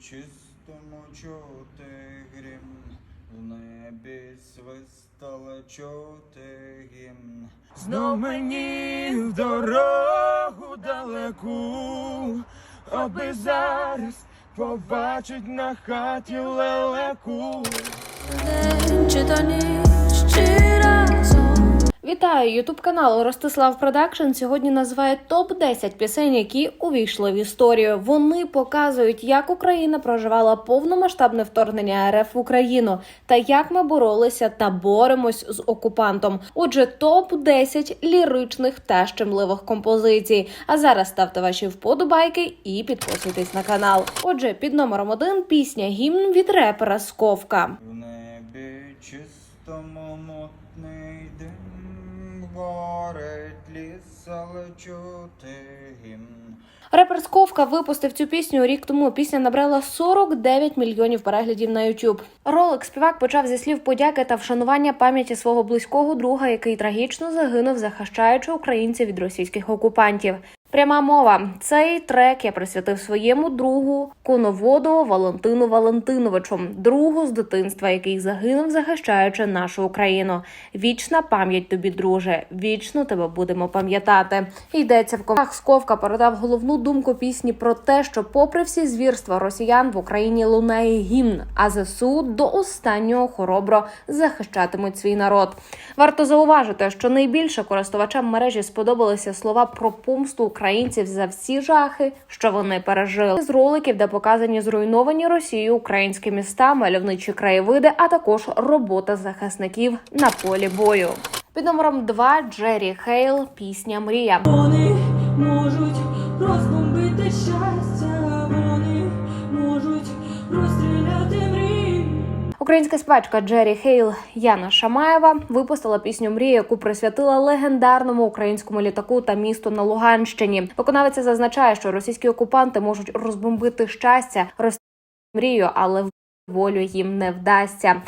чистому чути грім, в небі свистала чути гімн. Знов мені в дорогу далеку, аби зараз побачить на хаті лелеку. день чи то ніч. Вітаю! Ютуб канал Ростислав Продакшн сьогодні називає топ 10 пісень, які увійшли в історію. Вони показують, як Україна проживала повномасштабне вторгнення РФ в Україну та як ми боролися та боремось з окупантом. Отже, топ 10 ліричних та щемливих композицій. А зараз ставте ваші вподобайки і підписуйтесь на канал. Отже, під номером 1 пісня гімн від репера Сковка. В небі чистому горить ліс, але чути гімн. Репер Сковка випустив цю пісню рік тому. Пісня набрала 49 мільйонів переглядів на YouTube. Ролик співак почав зі слів подяки та вшанування пам'яті свого близького друга, який трагічно загинув, захищаючи українців від російських окупантів. Пряма мова. Цей трек я присвятив своєму другу коноводу Валентину Валентиновичу, другу з дитинства, який загинув, захищаючи нашу Україну. Вічна пам'ять тобі, друже. Вічно тебе будемо пам'ятати. Йдеться в комах. Сковка передав головну думку пісні про те, що, попри всі звірства росіян в Україні лунає гімн, а ЗСУ до останнього хоробро захищатимуть свій народ. Варто зауважити, що найбільше користувачам мережі сподобалися слова про помсту українців за всі жахи, що вони пережили. З роликів, де показані зруйновані Росією українські міста, мальовничі краєвиди, а також робота захисників на полі бою. Під номером 2 Джері Хейл пісня Мрія. Вони можуть розбомбити щастя, вони можуть розстріляти мрії. Українська співачка Джері Хейл Яна Шамаєва випустила пісню Мрія, яку присвятила легендарному українському літаку та місту на Луганщині. Виконавиця зазначає, що російські окупанти можуть розбомбити щастя, розстріляти мрію, але волю їм не вдасться.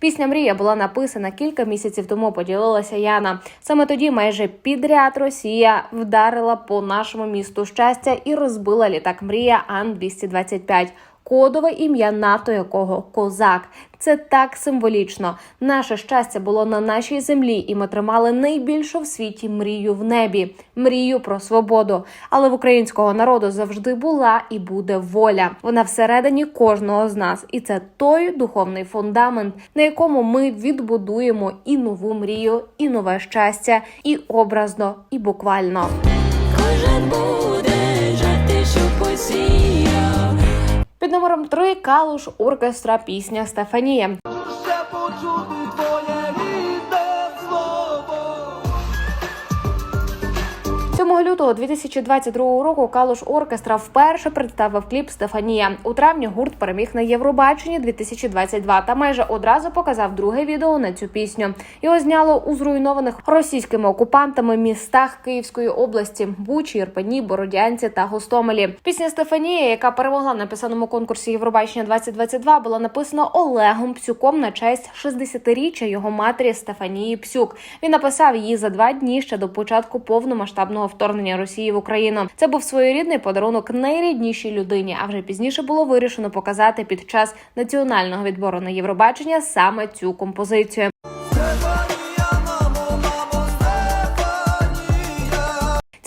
Пісня Мрія була написана кілька місяців тому. Поділилася Яна. Саме тоді майже підряд Росія вдарила по нашому місту щастя і розбила літак Мрія Ан 225 Кодове ім'я НАТО, якого козак. Це так символічно. Наше щастя було на нашій землі, і ми тримали найбільшу в світі мрію в небі, мрію про свободу. Але в українського народу завжди була і буде воля. Вона всередині кожного з нас, і це той духовний фундамент, на якому ми відбудуємо і нову мрію, і нове щастя, і образно, і буквально. Кожен буде жати, що посіяв. Під номером 3 Калуш оркестра пісня Стефанія. Лютого 2022 року Калуш Оркестра вперше представив кліп Стефанія. У травні гурт переміг на Євробаченні 2022 та майже одразу показав друге відео на цю пісню. Його зняло у зруйнованих російськими окупантами містах Київської області Бучі, Ірпені, Бородянці та Гостомелі. Пісня Стефанія, яка перемогла на писаному конкурсі Євробачення 2022, була написана Олегом Псюком на честь 60-річчя його матері Стефанії Псюк. Він написав її за два дні ще до початку повномасштабного вторгнення Росії в Україну. Це був своєрідний подарунок найріднішій людині. А вже пізніше було вирішено показати під час національного відбору на Євробачення саме цю композицію.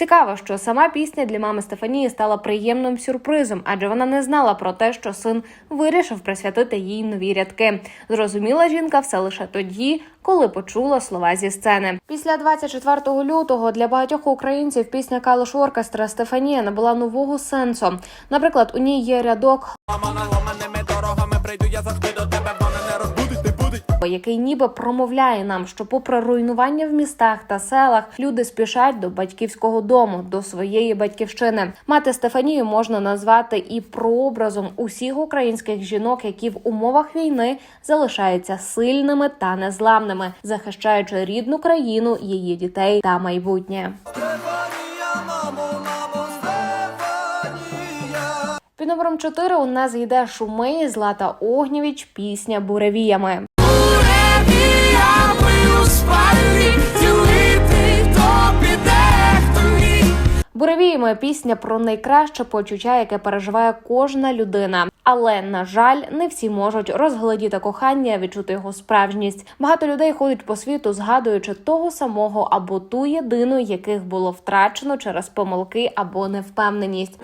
Цікаво, що сама пісня для мами Стефанії стала приємним сюрпризом, адже вона не знала про те, що син вирішив присвятити їй нові рядки. Зрозуміла жінка все лише тоді, коли почула слова зі сцени. Після 24 лютого для багатьох українців пісня Калуш Оркестра Стефанія набула нового сенсу. Наприклад, у ній є рядок Мама наламаними дорогами прийду, я завжди який ніби промовляє нам, що, попри руйнування в містах та селах, люди спішать до батьківського дому, до своєї батьківщини. Мати Стефанію можна назвати і прообразом усіх українських жінок, які в умовах війни залишаються сильними та незламними, захищаючи рідну країну, її дітей та майбутнє. Під номером 4 у нас йде Шумей Злата Огнєвіч, пісня буревіями. Буревіємо пісня про найкраще почуття, яке переживає кожна людина. Але на жаль, не всі можуть розглядіти кохання, відчути його справжність. Багато людей ходять по світу, згадуючи того самого або ту єдину, яких було втрачено через помилки або невпевненість.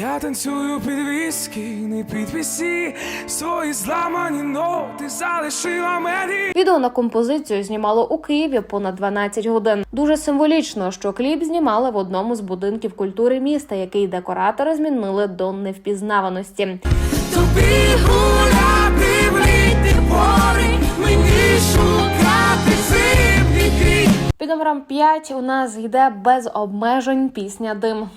Я танцюю під віскі, не під пісі, свої зламані ноти залишила мені. Відео на композицію знімало у Києві понад 12 годин. Дуже символічно, що кліп знімали в одному з будинків культури міста, який декоратори змінили до невпізнаваності. Гуляти в літні пори, мені шукати крій. Під номером 5 у нас йде без обмежень пісня Дим.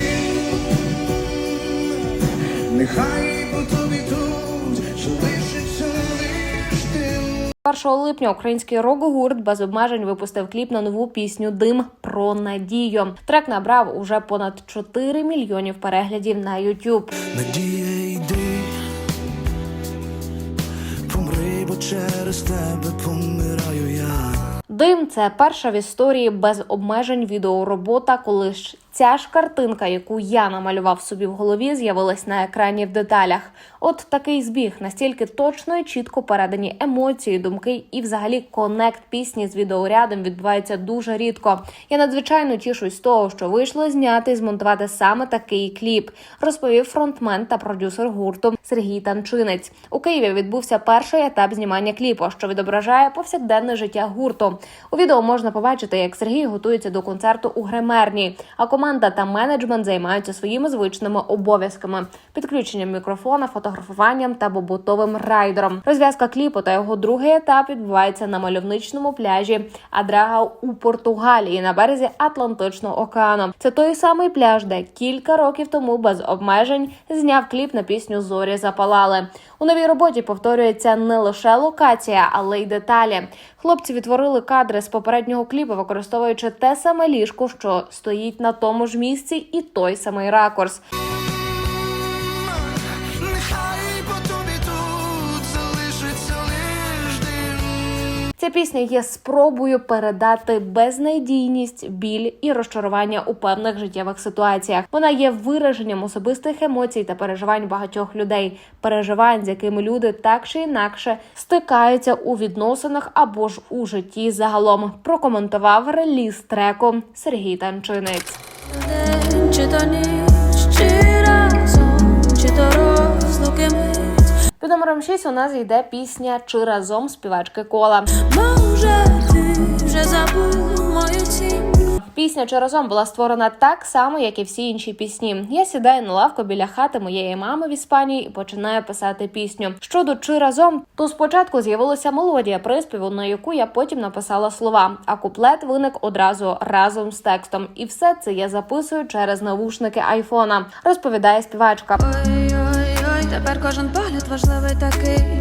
Нехай по тобі тут, що лишиться лиш ти 1 липня український рок-гурт без обмежень випустив кліп на нову пісню Дим про надію. Трек набрав уже понад 4 мільйонів переглядів на YouTube. Надія бо через тебе помираю я. Дим це перша в історії без обмежень відеоробота, коли ж ця ж картинка, яку я намалював собі в голові, з'явилась на екрані в деталях. От такий збіг, настільки точно і чітко передані емоції, думки і, взагалі, конект пісні з відеорядом відбувається дуже рідко. Я надзвичайно тішусь з того, що вийшло зняти і змонтувати саме такий кліп, розповів фронтмен та продюсер гурту Сергій Танчинець. У Києві відбувся перший етап знімання кліпу, що відображає повсякденне життя гурту. У відео можна побачити, як Сергій готується до концерту у гримерні, а команда та менеджмент займаються своїми звичними обов'язками: підключенням мікрофона, фотографуванням та побутовим райдером. Розв'язка кліпу та його другий етап відбувається на мальовничному пляжі Адрага у Португалії на березі Атлантичного океану. Це той самий пляж, де кілька років тому без обмежень зняв кліп на пісню Зорі запалали. У новій роботі повторюється не лише локація, але й деталі. Хлопці відтворили кадри з попереднього кліпу, використовуючи те саме ліжко, що стоїть на тому ж місці, і той самий ракурс. Пісня є спробою передати безнадійність, біль і розчарування у певних життєвих ситуаціях. Вона є вираженням особистих емоцій та переживань багатьох людей, переживань, з якими люди так чи інакше стикаються у відносинах або ж у житті загалом. Прокоментував реліз треку Сергій Танчинець. Номером 6 у нас йде пісня Чи разом співачки кола. Може, ти вже забув мою. Пісня чи разом була створена так само, як і всі інші пісні. Я сідаю на лавку біля хати моєї мами в Іспанії і починаю писати пісню. Щодо чи разом, то спочатку з'явилася мелодія приспіву, на яку я потім написала слова. А куплет виник одразу разом з текстом. І все це я записую через навушники айфона. Розповідає співачка. Тепер кожен погляд важливий такий.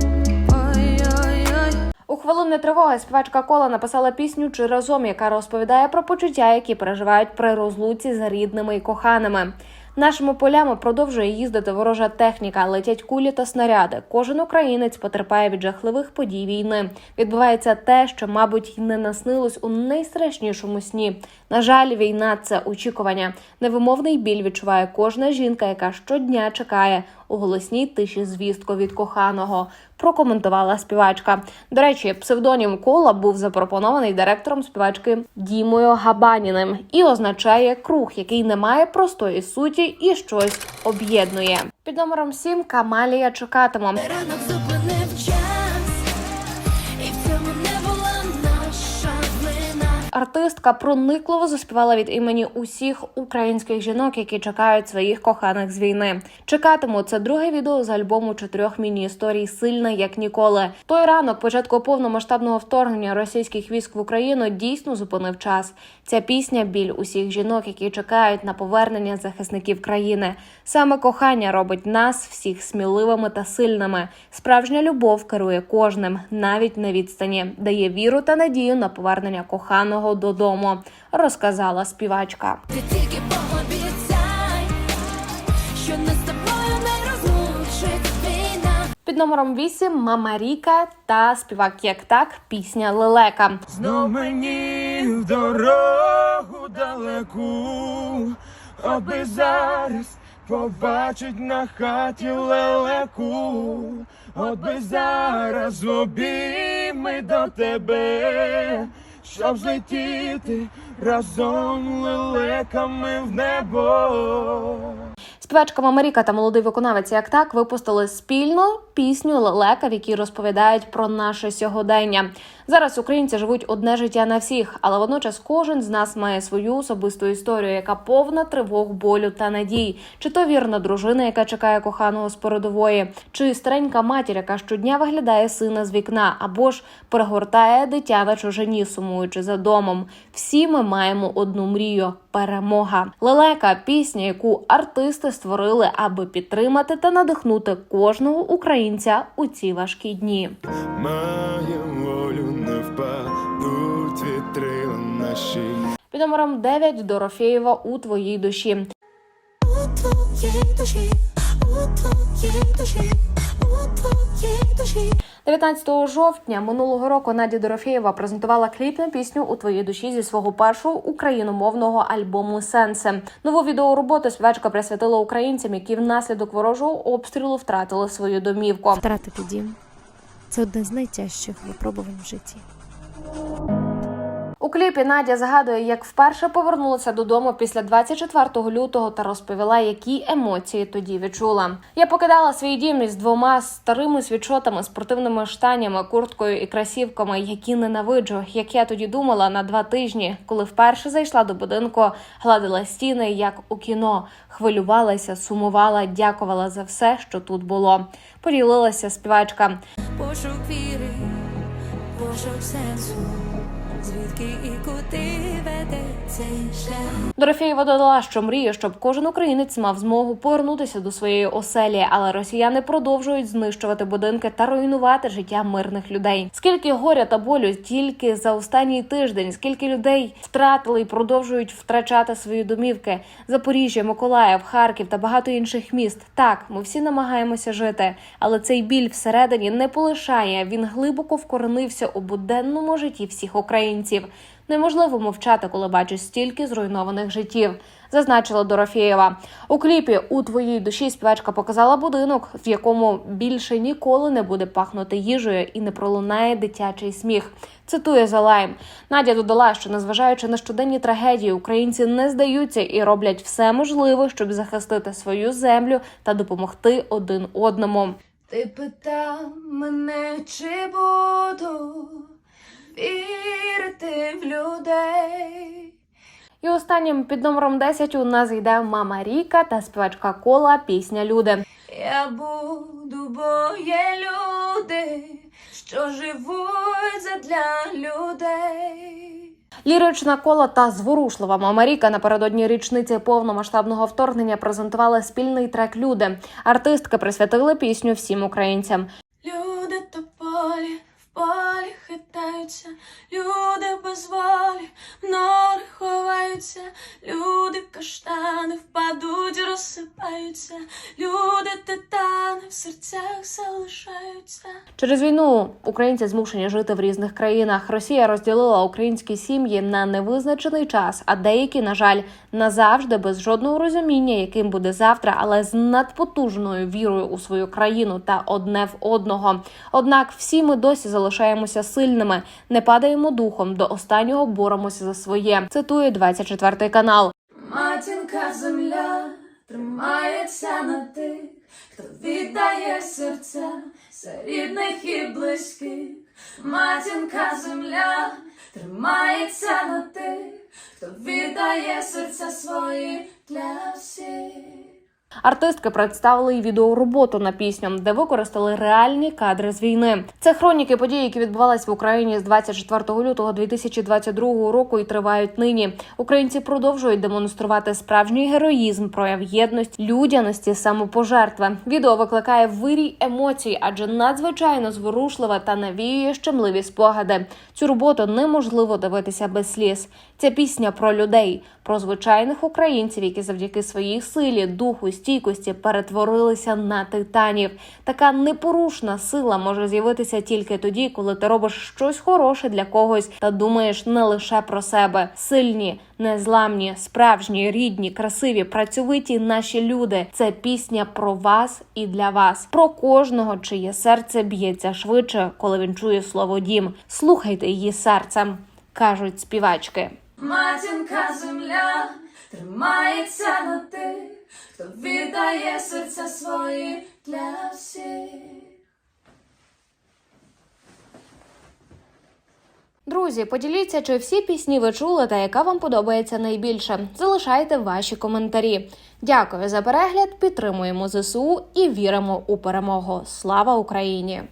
У хвилини тривоги співачка кола написала пісню чи разом, яка розповідає про почуття, які переживають при розлуці з рідними і коханими. Нашими полями продовжує їздити ворожа техніка, летять кулі та снаряди. Кожен українець потерпає від жахливих подій війни. Відбувається те, що, мабуть, й не наснилось у найстрашнішому сні. На жаль, війна це очікування. Невимовний біль відчуває кожна жінка, яка щодня чекає у голосній тиші звістку від коханого. Прокоментувала співачка. До речі, псевдонім кола був запропонований директором співачки Дімою Габаніним і означає круг, який не має простої суті і щось об'єднує. Під номером 7 Камалія чекатиму. Артистка проникливо заспівала від імені усіх українських жінок, які чекають своїх коханих з війни. Чекатиму це друге відео з альбому чотирьох міні-історій Сильна як ніколи. Той ранок, початку повномасштабного вторгнення російських військ в Україну, дійсно зупинив час. Ця пісня біль усіх жінок, які чекають на повернення захисників країни. Саме кохання робить нас всіх сміливими та сильними. Справжня любов керує кожним, навіть на відстані, дає віру та надію на повернення коханого додому, розказала співачка. Ти тільки пообіцяй, що не з тобою не розлучить війна. Під номером 8 Мама Ріка та співак як так пісня Лелека. Знов мені в дорогу далеку от би зараз побачить на хаті лелеку, от би зараз обійми до тебе, щоб злетіти разом лелеками в небо. Співачка Мамаріка та молодий виконавець як так випустили спільно пісню Лелека, в якій розповідають про наше сьогодення. Зараз українці живуть одне життя на всіх, але водночас кожен з нас має свою особисту історію, яка повна тривог, болю та надій. Чи то вірна дружина, яка чекає коханого з передової, чи старенька матір, яка щодня виглядає сина з вікна, або ж перегортає дитя на чужині, сумуючи за домом. Всі ми маємо одну мрію перемога. Лелека пісня, яку артисти створили, аби підтримати та надихнути кожного українця у ці важкі дні. Волю не наші. Під номером 9 Дорофєєва у твоїй душі. У твоїй душі, у твоїй душі, у твоїй душі. 19 жовтня минулого року Надя Дорофєєва презентувала кліп на пісню у твоїй душі зі свого першого україномовного альбому Сенсе. Нову відеороботу співачка присвятила українцям, які внаслідок ворожого обстрілу втратили свою домівку. Втратити дім це одне з найтяжчих випробувань в житті. У кліпі Надя згадує, як вперше повернулася додому після 24 лютого та розповіла, які емоції тоді відчула. Я покидала свій дім із двома старими світшотами, спортивними штанями, курткою і красівками, які ненавиджу. Як я тоді думала на два тижні, коли вперше зайшла до будинку, гладила стіни, як у кіно, хвилювалася, сумувала, дякувала за все, що тут було. Поділилася співачка. Пошук віри, пошук сенсу, звідки і куди веде цей шлях. Дорофєєва додала, що мріє, щоб кожен українець мав змогу повернутися до своєї оселі, але росіяни продовжують знищувати будинки та руйнувати життя мирних людей. Скільки горя та болю тільки за останній тиждень, скільки людей втратили і продовжують втрачати свої домівки. Запоріжжя, Миколаїв, Харків та багато інших міст. Так, ми всі намагаємося жити, але цей біль всередині не полишає. Він глибоко вкоренився у буденному житті всіх українців. Неможливо мовчати, коли бачиш стільки зруйнованих життів, зазначила Дорофєєва. У кліпі у твоїй душі співачка показала будинок, в якому більше ніколи не буде пахнути їжею і не пролунає дитячий сміх. Цитує Залайм. Надя додала, що незважаючи на щоденні трагедії, українці не здаються і роблять все можливе, щоб захистити свою землю та допомогти один одному. Ти питав мене, чи буду вірити в людей. І останнім під номером 10 у нас йде мама Ріка та співачка Кола пісня Люди. Я буду, бо є люди, що живуть задля людей. Лірична кола та зворушлива мама Ріка напередодні річниці повномасштабного вторгнення презентували спільний трек Люди. Артистки присвятили пісню всім українцям. Люди тополі в полі хитаються, люди без волі нори ховаються, люди каштани впадуть, розсипаються, люди титани в серцях залишаються. Через війну українці змушені жити в різних країнах. Росія розділила українські сім'ї на невизначений час, а деякі, на жаль, назавжди без жодного розуміння, яким буде завтра, але з надпотужною вірою у свою країну та одне в одного. Однак всі ми досі залишаємося сильними, не падаємо духом, до останнього боремося за своє. Цитує 24 канал. Матінка земля тримається на тих, хто віддає серця за рідних і близьких. Матінка земля тримається на тих, хто віддає серця свої для всіх. Артистки представили й відеороботу на пісню, де використали реальні кадри з війни. Це хроніки подій, які відбувалися в Україні з 24 лютого 2022 року і тривають нині. Українці продовжують демонструвати справжній героїзм, прояв єдності, людяності, самопожертви. Відео викликає вирій емоцій, адже надзвичайно зворушливе та навіює щемливі спогади. Цю роботу неможливо дивитися без сліз. Ця пісня про людей, про звичайних українців, які завдяки своїй силі, духу, стійкості перетворилися на титанів. Така непорушна сила може з'явитися тільки тоді, коли ти робиш щось хороше для когось та думаєш не лише про себе. Сильні, незламні, справжні, рідні, красиві, працьовиті наші люди. Це пісня про вас і для вас, про кожного, чиє серце б'ється швидше, коли він чує слово дім. Слухайте її серцем, кажуть співачки. Матінка земля тримається на тих, хто віддає серця свої для всіх. Друзі, поділіться, чи всі пісні ви чули та яка вам подобається найбільше. Залишайте ваші коментарі. Дякую за перегляд. Підтримуємо ЗСУ і віримо у перемогу. Слава Україні!